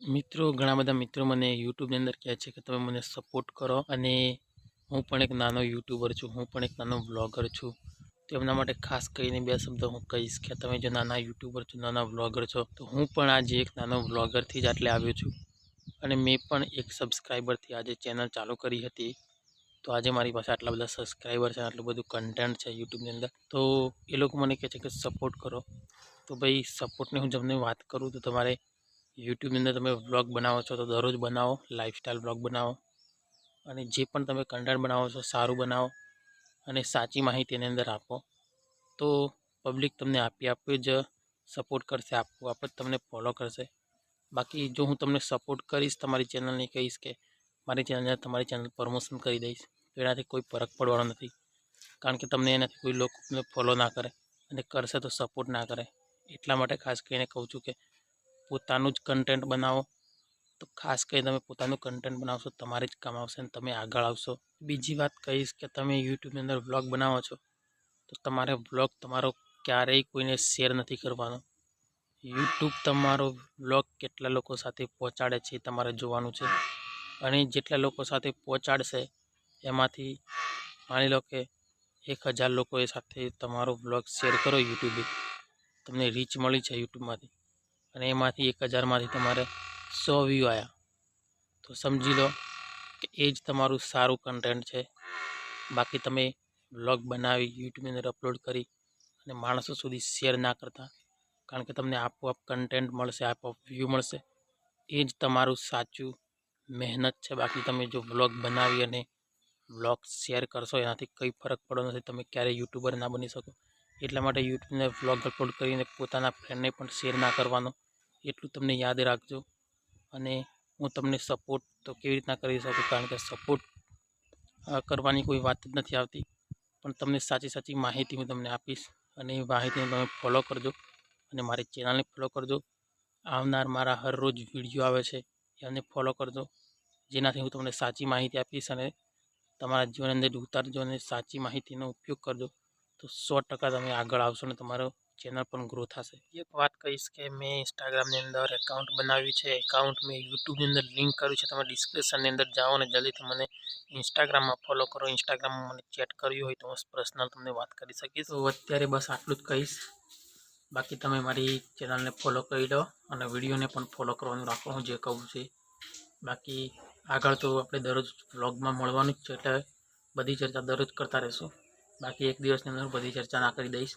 મિત્રો, ઘણા બધા મિત્રો મને યુટ્યુબની અંદર કહે છે કે તમે મને સપોર્ટ કરો અને હું પણ એક નાનો યુટ્યુબર છું, હું પણ એક નાનો બ્લોગર છું. તો એમના માટે ખાસ કરીને બે શબ્દ હું કહીશ કે તમે જો નાના યુટ્યુબર છો, નાના બ્લોગર છો, તો હું પણ આજે એક નાનો બ્લોગરથી જ આટલે આવ્યો છું. અને મેં પણ એક સબસ્ક્રાઈબરથી આજે ચેનલ ચાલુ કરી હતી. તો આજે મારી પાસે આટલા બધા સબસ્ક્રાઈબર છે, આટલું બધું કન્ટેન્ટ છે યુટ્યુબની અંદર. તો એ લોકો મને કહે છે કે સપોર્ટ કરો. તો ભાઈ સપોર્ટની હું તમને વાત કરું તો તમારે યુટ્યુબની અંદર તમે વ્લોગ બનાવો છો તો દરરોજ બનાવો લાઇફસ્ટાઈલ વ્લોગ બનાવો અને જે પણ તમે કન્ટેન્ટ બનાવો છો સારું બનાવો અને સાચી માહિતી એની અંદર આપો. તો પબ્લિક તમને આપી આપી જ સપોર્ટ કરશે, આપો આપ જ તમને ફોલો કરશે. બાકી જો હું તમને સપોર્ટ કરીશ તમારી ચેનલને કહીશ કે મારી ચેનલને તમારી ચેનલ પ્રમોશન કરી દઈશ, તો એનાથી કોઈ ફરક પડવાનો નથી. કારણ કે તમને એનાથી કોઈ લોકો ફોલો ના કરે અને કરશે તો સપોર્ટ ના કરે. એટલા માટે ખાસ કરીને કહું છું કે પોતાનું જ કન્ટેન્ટ બનાવો. તો ખાસ કરી તમે પોતાનું કન્ટેન્ટ બનાવશો, તમારે જ કામ આવશે અને તમે આગળ આવશો. બીજી વાત કહીશ કે તમે યુટ્યુબની અંદર વ્લોગ બનાવો છો, તો તમારે વ્લોગ તમારો ક્યારેય કોઈને શેર નથી કરવાનો. યુટ્યુબ તમારો વ્લોગ કેટલા લોકો સાથે પહોંચાડે છે તમારે જોવાનું છે. અને જેટલા લોકો સાથે પહોંચાડશે, એમાંથી માની લો કે એક હજાર લોકો એ સાથે તમારો વ્લોગ શેર કરો યુટ્યુબે. તમને રીચ મળી છે યુટ્યુબમાંથી. અને એમાંથી એક હજારમાંથી તમારે સો વ્યૂ આવ્યા તો સમજી લો કે એ જ તમારું સારું કન્ટેન્ટ છે. બાકી તમે વ્લોગ બનાવી યુટ્યુબની અંદર અપલોડ કરી અને માણસો સુધી શેર ના કરતા. કારણ કે તમને આપોઆપ કન્ટેન્ટ મળશે, આપોઆપ વ્યૂ મળશે. એ જ તમારું સાચું મહેનત છે. બાકી તમે જો વ્લોગ બનાવી અને વ્લોગ શેર કરશો, એનાથી કંઈ ફરક પડતો નથી. તમે ક્યારેય યુટ્યુબર ના બની શકો. એટલા માટે યુટ્યુબને વ્લોગ અપલોડ કરીને પોતાના ફ્રેન્ડને પણ શેર ના કરવાનો એટલું તમને યાદ રાખજો. અને હું તમને સપોર્ટ તો કેવી રીતના કરી શકું? કારણ કે સપોર્ટ કરવાની કોઈ વાત જ નથી આવતી. પણ તમને સાચી સાચી માહિતી હું તમને આપીશ. અને એ માહિતીને તમે ફોલો કરજો. અને મારી ચેનલને ફોલો કરજો. આવનાર મારા હરરોજ વીડિયો આવે છે. એમને ફોલો કરજો. જેનાથી હું તમને સાચી માહિતી આપીશ અને તમારા જીવન અંદર ઉતારજો અને સાચી માહિતીનો ઉપયોગ કરજો. તો સો ટકા તમે આગળ આવશો અને તમારો ચેનલ પણ ગ્રો થશે. એક વાત કહીશ કે મેં ઇન્સ્ટાગ્રામની અંદર એકાઉન્ટ બનાવ્યું છે. એકાઉન્ટ મેં યુટ્યુબની અંદર લિંક કર્યું છે. તમે ડિસ્ક્રિપ્શનની અંદર જાઓ અને જલ્દીથી મને ઇન્સ્ટાગ્રામમાં ફોલો કરો. ઇન્સ્ટાગ્રામમાં મને ચેટ કર્યું હોય તો હું પર્સનલ તમને વાત કરી શકીશ. તો અત્યારે બસ આટલું જ કહીશ. બાકી તમે મારી ચેનલને ફોલો કરી લો અને વિડીયોને પણ ફોલો કરવાનું રાખો. હું જે કહું છું બાકી આગળ તો આપણે દરરોજ વ્લોગમાં મળવાનું જ છે. એટલે બધી ચર્ચા દરરોજ કરતા રહીશું. બાકી એક દિવસની અંદર બધી ચર્ચા ના કરી દઈશ.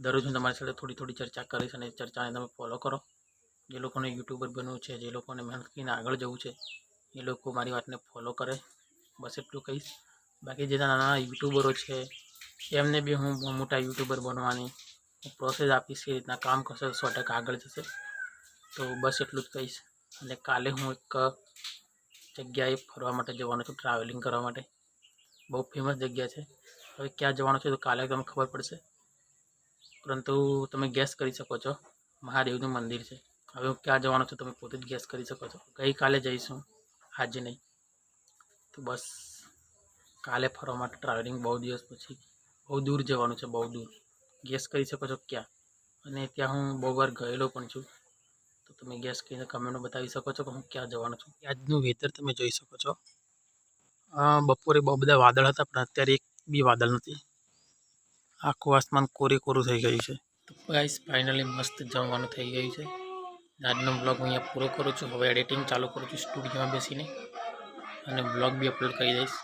દરરોજ હું તમારી સાથે થોડી થોડી ચર્ચા કરીશ અને ચર્ચાને તમે ફોલો કરો. જે લોકોને યુટ્યુબર બનવું છે, જે લોકોને મહેનત કરીને આગળ જવું છે, એ લોકો મારી વાતને ફોલો કરે. બસ એટલું કહીશ. બાકી જે નાના યુટ્યુબરો છે, એમને બી હું મોટા યુટ્યુબર બનવાની પ્રોસેસ આપીશ એ રીતના કામ કરશે સો ટકા આગળ જશે. તો બસ એટલું જ કહીશ. અને કાલે હું એક જગ્યાએ ફરવા માટે જવાનો છું ટ્રાવેલિંગ કરવા માટે. બહુ ફેમસ જગ્યા છે. હવે ક્યાં જવાનું છે તો કાલે તમને ખબર પડશે. પરંતુ તમે ગેસ કરી શકો છો. મહાદેવનું મંદિર છે. હવે હું ક્યાં જવાનો છું તમે પોતે જ ગેસ કરી શકો છો. ગઈકાલે જઈશું. આજે નહીં. તો બસ. કાલે ફરવા માટે ટ્રાવેલિંગ બહુ દિવસ પછી. બહુ દૂર જવાનું છે, બહુ દૂર. ગેસ કરી શકો છો ક્યાં? અને ત્યાં હું બહુ વાર ગયેલો પણ છું. તો તમે ગેસ કરીને કમેન્ટમાં બતાવી શકો છો કે હું ક્યાં જવાનો છું. આજનું વેધર તમે જોઈ શકો છો. બપોરે બહુ બધા વાદળ હતા, પણ અત્યારે એક બી વાદળ નથી. આખું આસમાન કોરે કોરું થઈ ગયું છે. તો ગાઈસ ફાઇનલી મસ્ત જમવાનું થઈ ગયું છે. આજનો બ્લોગ હું અહીંયા પૂરો કરું છું. હવે એડિટિંગ ચાલુ કરું છું સ્ટુડિયોમાં બેસીને. અને બ્લોગ બી અપલોડ કરી દઈશ.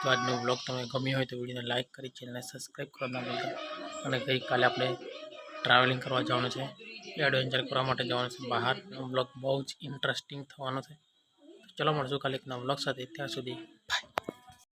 તો આજનો બ્લોગ તમે ગમ્યો હોય તો વિડીયોને લાઇક કરી ચેનલને સબસ્ક્રાઈબ કરવા ના અને ગઈકાલે આપણે ટ્રાવેલિંગ કરવા જવાનું છે. એડવેન્ચર કરવા માટે જવાનું છે બહારનો બ્લોગ બહુ જ ઇન્ટરેસ્ટિંગ થવાનો છે. ચલો મળશું કાલે એક નવા બ્લોગ સાથે. ત્યાં સુધી બાય